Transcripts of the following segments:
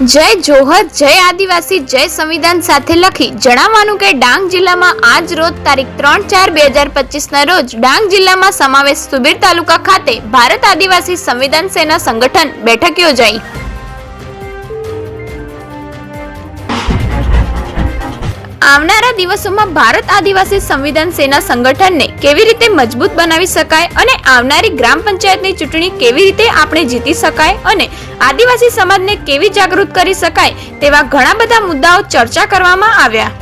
જય જોહર, જય આદિવાસી, જય સંવિધાન સાથે લખી જણાવવાનું કે ડાંગ જિલ્લામાં આજ રોજ તારીખ ત્રણ ચાર બે હજાર પચીસના રોજ ડાંગ જિલ્લામાં સમાવેશ સુબીર તાલુકા ખાતે ભારત આદિવાસી સંવિધાન સેના સંગઠન બેઠક યોજાઈ. આવનારા દિવસોમાં ભારત આદિવાસી સંવિધાન સેના સંગઠનને કેવી રીતે મજબૂત બનાવી શકાય અને આવનારી ગ્રામ પંચાયતની ચૂંટણી કેવી રીતે આપણે જીતી શકાય અને આદિવાસી સમાજને કેવી જાગૃત કરી શકાય તેવા ઘણા બધા મુદ્દાઓ ચર્ચા કરવામાં આવ્યા.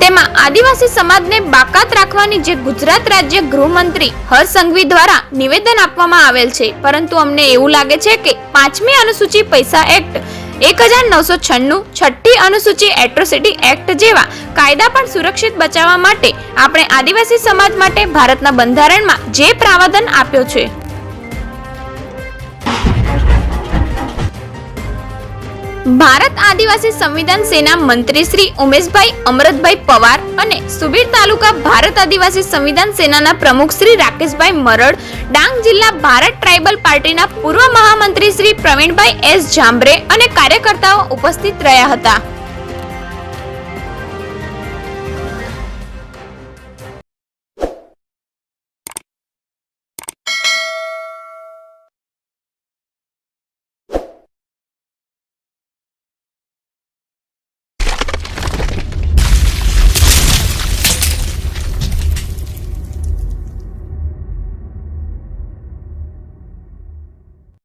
તેમાં આદિવાસી સમાજને બાકાત રાખવાની જે ગુજરાત રાજ્ય ગૃહમંત્રી હર્ષ સંઘવી દ્વારા નિવેદન આપવામાં આવેલ છે, પરંતુ અમને એવું લાગે છે કે પાંચમી અનુસૂચિ પૈસા એક્ટ એક હજાર નવસો છન્નું છઠ્ઠી અનુસૂચિ એટ્રોસિટી એક્ટ જેવા કાયદા પણ સુરક્ષિત બચાવવા માટે આપણે આદિવાસી સમાજ માટે ભારતના બંધારણમાં જે પ્રાવધાન આપ્યો છે. ભારત આદિવાસી સંવિધાન સેના મંત્રી શ્રી ઉમેશભાઈ અમરતભાઈ પવાર અને સુબીર તાલુકા ભારત આદિવાસી સંવિધાન સેનાના પ્રમુખ શ્રી રાકેશભાઈ મરડ, ડાંગ જિલ્લા ભારત ટ્રાઇબલ પાર્ટીના પૂર્વ મહામંત્રી શ્રી પ્રવીણભાઈ એસ જાંબરે અને કાર્યકર્તાઓ ઉપસ્થિત રહ્યા હતા.